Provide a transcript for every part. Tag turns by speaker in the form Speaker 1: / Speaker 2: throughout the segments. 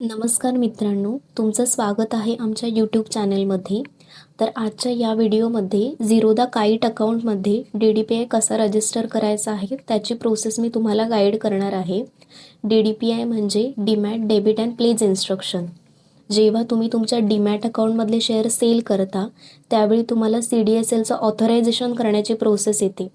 Speaker 1: नमस्कार मित्रांनो तुमचं स्वागत आहे आमच्या यूट्यूब चॅनलमध्ये. तर आजच्या या व्हिडिओमध्ये झिरोदा काईट अकाउंटमध्ये डी डी पी आय कसा रजिस्टर करायचा आहे त्याची प्रोसेस मी तुम्हाला गाईड करणार आहे. डी डी पी आय म्हणजे demat debit and pledge instruction जेव्हा तुम्ही तुमच्या डीमॅट अकाउंटमधले शेअर सेल करता त्यावेळी तुम्हाला सी डी एस एलचं ऑथरायझेशन करण्याची प्रोसेस येते.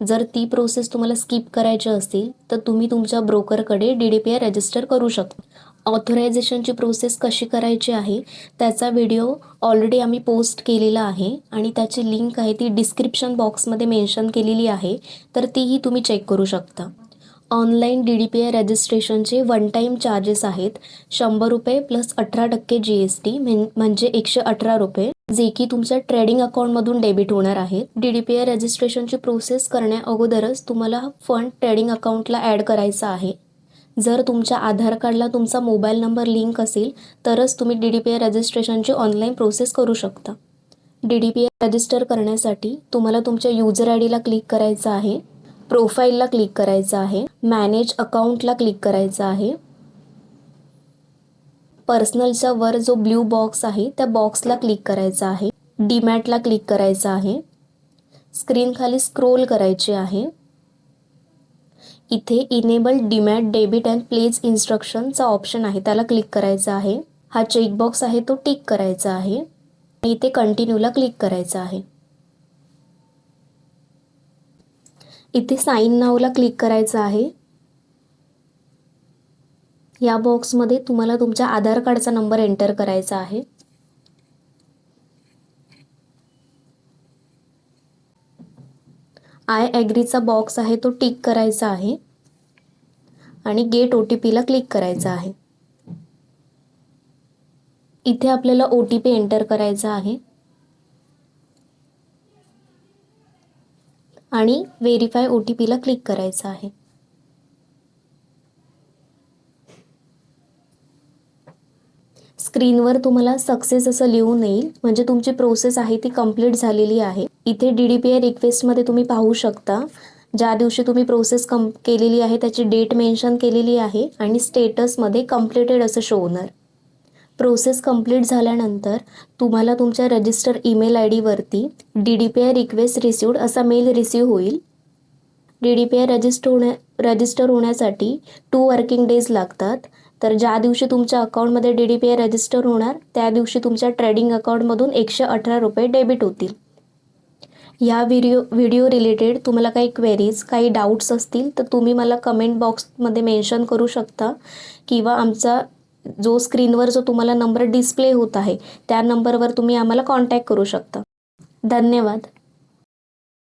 Speaker 1: जर ती प्रोसेस तुम्हाला स्किप करायची असेल तर तुम्ही तुमच्या ब्रोकरकडे D D P I register करू शकता. ऑथरायझेशनची प्रोसेस कशी करायची आहे त्याचा व्हिडिओ ऑलरेडी आम्ही पोस्ट केलेला आहे आणि त्याची लिंक आहे ती डिस्क्रिप्शन बॉक्समध्ये मेन्शन केलेली आहे तर तीही तुम्ही चेक करू शकता. Online D D P I रजिस्ट्रेशनचे one time charges आहेत शंभर रुपये प्लस अठरा टक्के जी एस टी म्हणजे एकशे अठरा रुपये जे की तुमच्या ट्रेडिंग अकाउंटमधून डेबिट होणार आहेत डी डी पी आय रजिस्ट्रेशनची प्रोसेस करण्या अगोदरच तुम्हाला फंड ट्रेडिंग अकाउंटला ॲड करायचा आहे. जर तुमच्या आधार कार्डला तुमचा मोबाईल नंबर लिंक असेल तरच तुम्ही डी डी पी आय रजिस्ट्रेशनची ऑनलाईन प्रोसेस करू शकता. D D P I register करण्यासाठी तुम्हाला तुमच्या युजर आय डीला क्लिक करायचं आहे प्रोफाईलला क्लिक करायचं आहे मॅनेज अकाउंटला क्लिक करायचं आहे. पर्सनलच्या वर जो ब्ल्यू बॉक्स आहे त्या बॉक्सला क्लिक करायचा आहे डीमॅटला क्लिक करायचं आहे. स्क्रीन खाली स्क्रोल करायची आहे. इथे enable demat debit and pledge इन्स्ट्रक्शनचा option आहे. त्याला क्लिक करायचा आहे. हा चेकबॉक्स आहे तो टिक करायचा आहे. आणि इथे कंटिन्यूला क्लिक करायचा आहे. इथे साईन नावला क्लिक करायचं आहे. या बॉक्समध्ये तुम्हाला तुमच्या आधार कार्डचा नंबर एंटर करायचा आहे. आय ॲग्रीचा बॉक्स आहे तो टिक करायचा आहे. आणि गेट ओ टी पीला क्लिक करायचा आहे. इथे आपल्याला ओ टी पी एंटर करायचा आहे. आणि व्हेरीफाय ओ टी पीला क्लिक करायचं आहे. स्क्रीनवर तुम्हाला सक्सेस असं लिहून येईल. म्हणजे तुमची प्रोसेस आहे ती कंप्लीट झालेली आहे. इथे डी डी पी आय रिक्वेस्टमध्ये तुम्ही पाहू शकता. ज्या दिवशी तुम्ही प्रोसेस कम केलेली आहे त्याची डेट मेन्शन केलेली आहे आणि स्टेटसमध्ये कम्प्लिटेड असं शो होणार. प्रोसेस कंप्लीट झाल्यानंतर तुम्हाला तुमच्या register email I डीवरती D D P I request received असा मेल रिसीव होईल. D D P I register होण्या रजिस्टर होण्यासाठी टू वर्किंग डेज लागतात. तर ज्या दिवशी तुमच्या अकाउंटमध्ये D D P I register होणार त्या दिवशी तुमच्या ट्रेडिंग अकाउंटमधून एकशे अठरा रुपये डेबिट होतील. ह्या व्हिडिओ व्हिडिओ रिलेटेड तुम्हाला काही क्वेरीज काही डाऊट्स असतील तर तुम्ही मला कमेंट बॉक्समध्ये मेन्शन करू शकता. किंवा आमचा जो स्क्रीनवर जो तुम्हाला नंबर डिस्प्ले होत आहे त्या नंबरवर तुम्ही आम्हाला कॉन्टॅक्ट करू शकता. धन्यवाद.